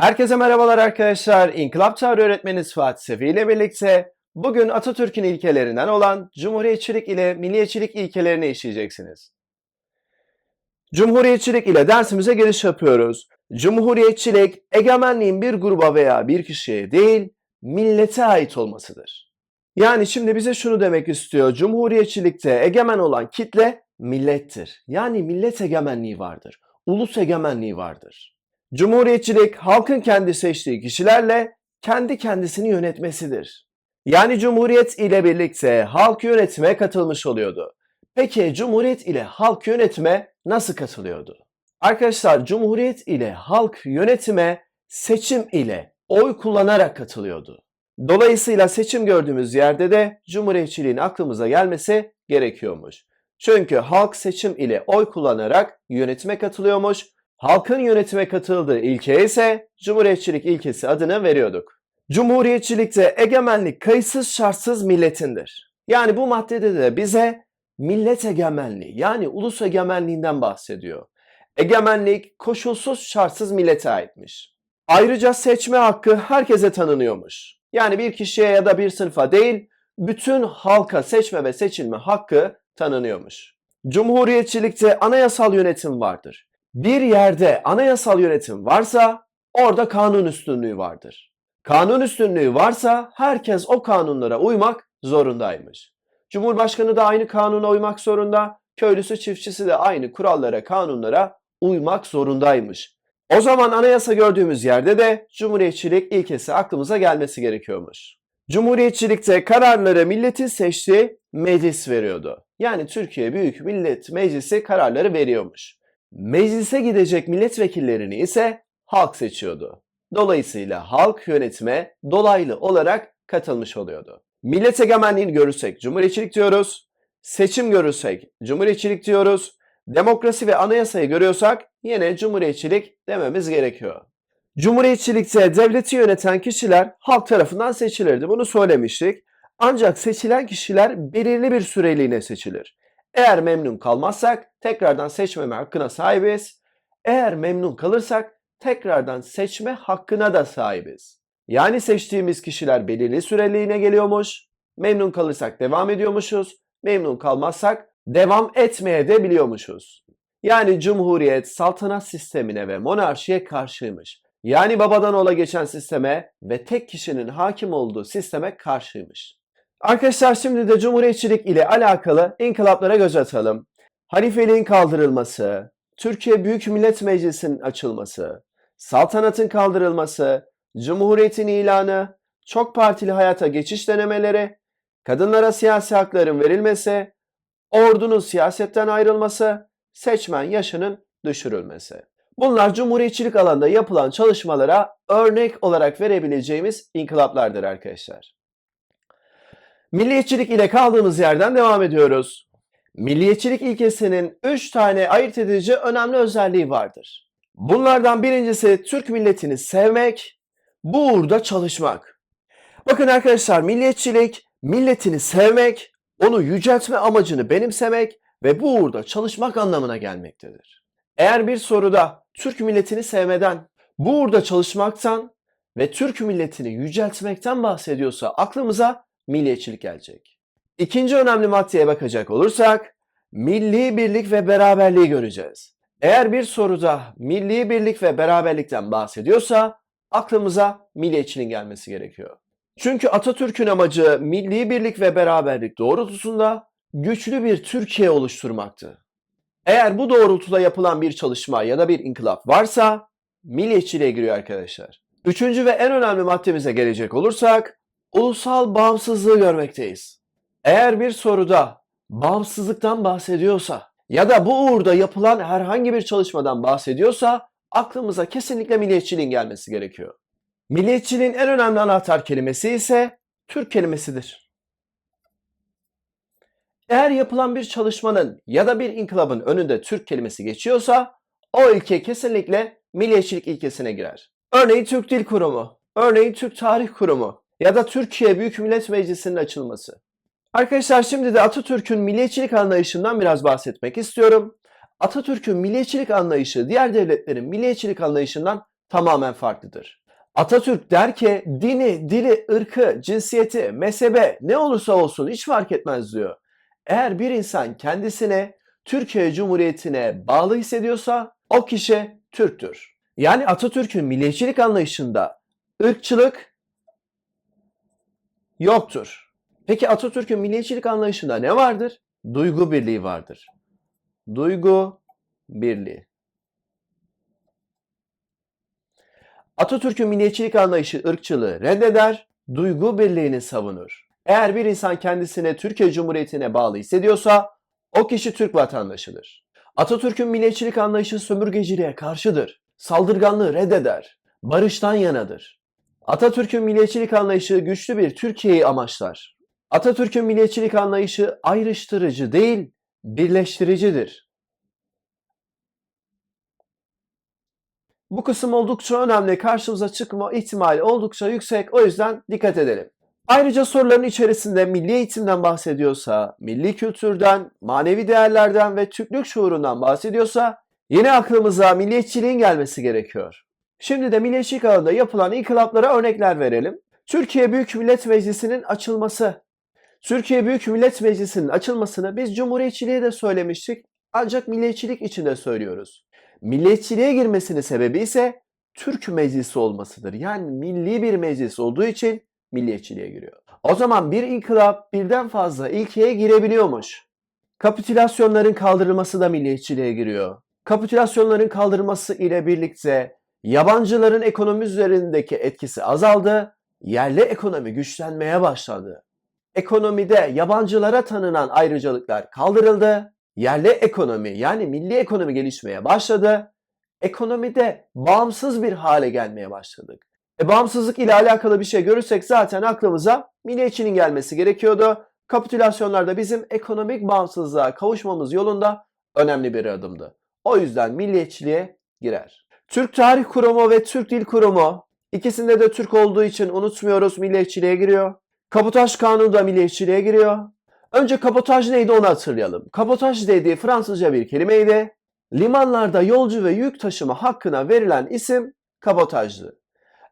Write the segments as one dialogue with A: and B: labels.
A: Herkese merhabalar arkadaşlar. İnkılap Çağrı öğretmeniz Fuat Sefi ile birlikte bugün Atatürk'ün ilkelerinden olan Cumhuriyetçilik ile Milliyetçilik ilkelerini işleyeceksiniz. Cumhuriyetçilik ile dersimize giriş yapıyoruz. Cumhuriyetçilik, egemenliğin bir gruba veya bir kişiye değil, millete ait olmasıdır. Yani şimdi bize şunu demek istiyor. Cumhuriyetçilikte egemen olan kitle millettir. Yani millet egemenliği vardır. Ulus egemenliği vardır. Cumhuriyetçilik halkın kendi seçtiği kişilerle kendi kendisini yönetmesidir. Yani Cumhuriyet ile birlikte halk yönetime katılmış oluyordu. Peki Cumhuriyet ile halk yönetime nasıl katılıyordu? Arkadaşlar Cumhuriyet ile halk yönetime seçim ile oy kullanarak katılıyordu. Dolayısıyla seçim gördüğümüz yerde de Cumhuriyetçiliğin aklımıza gelmesi gerekiyormuş. Çünkü halk seçim ile oy kullanarak yönetime katılıyormuş. Halkın yönetime katıldığı ilkeye ise Cumhuriyetçilik ilkesi adını veriyorduk. Cumhuriyetçilikte egemenlik kayıtsız şartsız milletindir. Yani bu maddede de bize millet egemenliği yani ulus egemenliğinden bahsediyor. Egemenlik koşulsuz şartsız millete aitmiş. Ayrıca seçme hakkı herkese tanınıyormuş. Yani bir kişiye ya da bir sınıfa değil, bütün halka seçme ve seçilme hakkı tanınıyormuş. Cumhuriyetçilikte anayasal yönetim vardır. Bir yerde anayasal yönetim varsa orada kanun üstünlüğü vardır. Kanun üstünlüğü varsa herkes o kanunlara uymak zorundaymış. Cumhurbaşkanı da aynı kanuna uymak zorunda, köylüsü çiftçisi de aynı kurallara, kanunlara uymak zorundaymış. O zaman anayasa gördüğümüz yerde de cumhuriyetçilik ilkesi aklımıza gelmesi gerekiyormuş. Cumhuriyetçilikte kararları milletin seçtiği meclis veriyordu. Yani Türkiye Büyük Millet Meclisi kararları veriyormuş. Meclise gidecek milletvekillerini ise halk seçiyordu. Dolayısıyla halk yönetime dolaylı olarak katılmış oluyordu. Millet egemenliğini görürsek cumhuriyetçilik diyoruz. Seçim görürsek cumhuriyetçilik diyoruz. Demokrasi ve anayasayı görüyorsak yine cumhuriyetçilik dememiz gerekiyor. Cumhuriyetçilikte devleti yöneten kişiler halk tarafından seçilirdi. Bunu söylemiştik. Ancak seçilen kişiler belirli bir süreliğine seçilir. Eğer memnun kalmazsak tekrardan seçmeme hakkına sahibiz. Eğer memnun kalırsak tekrardan seçme hakkına da sahibiz. Yani seçtiğimiz kişiler belirli süreliğine geliyormuş. Memnun kalırsak devam ediyormuşuz. Memnun kalmazsak devam etmeye de biliyormuşuz. Yani cumhuriyet saltanat sistemine ve monarşiye karşıymış. Yani babadan ola geçen sisteme ve tek kişinin hakim olduğu sisteme karşıymış. Arkadaşlar şimdi de cumhuriyetçilik ile alakalı inkılaplara göz atalım. Halifeliğin kaldırılması, Türkiye Büyük Millet Meclisi'nin açılması, saltanatın kaldırılması, cumhuriyetin ilanı, çok partili hayata geçiş denemeleri, kadınlara siyasi hakların verilmesi, ordunun siyasetten ayrılması, seçmen yaşının düşürülmesi. Bunlar cumhuriyetçilik alanında yapılan çalışmalara örnek olarak verebileceğimiz inkılaplardır arkadaşlar. Milliyetçilik ile kaldığımız yerden devam ediyoruz. Milliyetçilik ilkesinin 3 tane ayırt edici önemli özelliği vardır. Bunlardan birincisi Türk milletini sevmek, bu uğurda çalışmak. Bakın arkadaşlar milliyetçilik, milletini sevmek, onu yüceltme amacını benimsemek ve bu uğurda çalışmak anlamına gelmektedir. Eğer bir soruda Türk milletini sevmeden, bu uğurda çalışmaktan ve Türk milletini yüceltmekten bahsediyorsa aklımıza milliyetçilik gelecek. İkinci önemli maddeye bakacak olursak milli birlik ve beraberliği göreceğiz. Eğer bir soruda milli birlik ve beraberlikten bahsediyorsa aklımıza milliyetçiliğin gelmesi gerekiyor. Çünkü Atatürk'ün amacı milli birlik ve beraberlik doğrultusunda güçlü bir Türkiye oluşturmaktı. Eğer bu doğrultuda yapılan bir çalışma ya da bir inkılap varsa milliyetçiliğe giriyor arkadaşlar. Üçüncü ve en önemli maddemize gelecek olursak ulusal bağımsızlığı görmekteyiz. Eğer bir soruda bağımsızlıktan bahsediyorsa ya da bu uğurda yapılan herhangi bir çalışmadan bahsediyorsa aklımıza kesinlikle milliyetçiliğin gelmesi gerekiyor. Milliyetçiliğin en önemli anahtar kelimesi ise Türk kelimesidir. Eğer yapılan bir çalışmanın ya da bir inkılabın önünde Türk kelimesi geçiyorsa o ilke kesinlikle milliyetçilik ilkesine girer. Örneğin Türk Dil Kurumu, örneğin Türk Tarih Kurumu ya da Türkiye Büyük Millet Meclisi'nin açılması. Arkadaşlar şimdi de Atatürk'ün milliyetçilik anlayışından biraz bahsetmek istiyorum. Atatürk'ün milliyetçilik anlayışı diğer devletlerin milliyetçilik anlayışından tamamen farklıdır. Atatürk der ki dini, dili, ırkı, cinsiyeti, mezhebe ne olursa olsun hiç fark etmez diyor. Eğer bir insan kendisine Türkiye Cumhuriyeti'ne bağlı hissediyorsa o kişi Türktür. Yani Atatürk'ün milliyetçilik anlayışında ırkçılık yoktur. Peki Atatürk'ün milliyetçilik anlayışında ne vardır? Duygu birliği vardır. Duygu birliği. Atatürk'ün milliyetçilik anlayışı ırkçılığı reddeder, duygu birliğini savunur. Eğer bir insan kendisine Türkiye Cumhuriyeti'ne bağlı hissediyorsa o kişi Türk vatandaşıdır. Atatürk'ün milliyetçilik anlayışı sömürgeciliğe karşıdır. Saldırganlığı reddeder. Barıştan yanadır. Atatürk'ün milliyetçilik anlayışı güçlü bir Türkiye'yi amaçlar. Atatürk'ün milliyetçilik anlayışı ayrıştırıcı değil, birleştiricidir. Bu kısım oldukça önemli. Karşımıza çıkma ihtimali oldukça yüksek. O yüzden dikkat edelim. Ayrıca soruların içerisinde milli eğitimden bahsediyorsa, milli kültürden, manevi değerlerden ve Türklük şuurundan bahsediyorsa yine aklımıza milliyetçiliğin gelmesi gerekiyor. Şimdi de milliyetçilik alanında yapılan inkılaplara örnekler verelim. Türkiye Büyük Millet Meclisi'nin açılması. Türkiye Büyük Millet Meclisi'nin açılmasını biz cumhuriyetçiliğe de söylemiştik ancak milliyetçilik içinde söylüyoruz. Milliyetçiliğe girmesinin sebebi ise Türk meclisi olmasıdır. Yani milli bir meclis olduğu için milliyetçiliğe giriyor. O zaman bir inkılap birden fazla ilkeye girebiliyormuş. Kapitülasyonların kaldırılması da milliyetçiliğe giriyor. Kapitülasyonların kaldırılması ile birlikte yabancıların ekonomi üzerindeki etkisi azaldı, yerli ekonomi güçlenmeye başladı. Ekonomide yabancılara tanınan ayrıcalıklar kaldırıldı, yerli ekonomi yani milli ekonomi gelişmeye başladı. Ekonomide bağımsız bir hale gelmeye başladık. E, bağımsızlık ile alakalı bir şey görürsek zaten aklımıza milliyetçinin gelmesi gerekiyordu. Kapitülasyonlar da bizim ekonomik bağımsızlığa kavuşmamız yolunda önemli bir adımdı. O yüzden milliyetçiliğe girer. Türk Tarih Kurumu ve Türk Dil Kurumu ikisinde de Türk olduğu için unutmuyoruz milliyetçiliğe giriyor. Kabotaj Kanunu da milliyetçiliğe giriyor. Önce kabotaj neydi onu hatırlayalım. Kabotaj dediği Fransızca bir kelimeydi. Limanlarda yolcu ve yük taşıma hakkına verilen isim kabotajdı.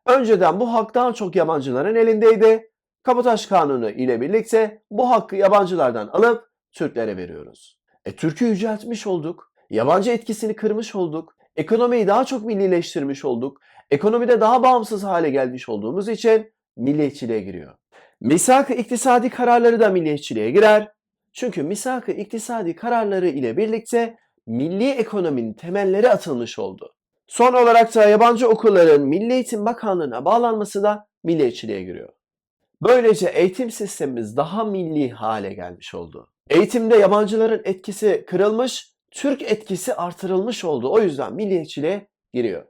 A: Önceden bu hak daha çok yabancıların elindeydi. Kabotaj kanunu ile birlikte bu hakkı yabancılardan alıp Türklere veriyoruz. E Türk'ü yüceltmiş olduk. Yabancı etkisini kırmış olduk. Ekonomiyi daha çok millileştirmiş olduk. Ekonomide daha bağımsız hale gelmiş olduğumuz için milliyetçiliğe giriyor. Misak-ı iktisadi kararları da milliyetçiliğe girer. Çünkü misak-ı iktisadi kararları ile birlikte milli ekonominin temelleri atılmış oldu. Son olarak da yabancı okulların Milli Eğitim Bakanlığı'na bağlanması da milliyetçiliğe giriyor. Böylece eğitim sistemimiz daha milli hale gelmiş oldu. Eğitimde yabancıların etkisi kırılmış, Türk etkisi artırılmış oldu. O yüzden milliyetçiliğe giriyor.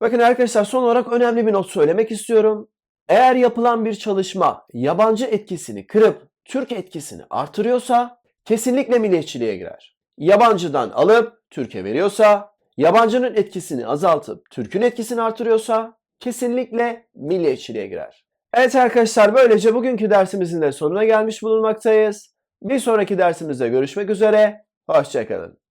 A: Bakın arkadaşlar son olarak önemli bir not söylemek istiyorum. Eğer yapılan bir çalışma yabancı etkisini kırıp Türk etkisini artırıyorsa kesinlikle milliyetçiliğe girer. Yabancıdan alıp Türkiye veriyorsa, yabancının etkisini azaltıp Türk'ün etkisini artırıyorsa kesinlikle milliyetçiliğe girer. Evet arkadaşlar böylece bugünkü dersimizin de sonuna gelmiş bulunmaktayız. Bir sonraki dersimizde görüşmek üzere. Hoşçakalın.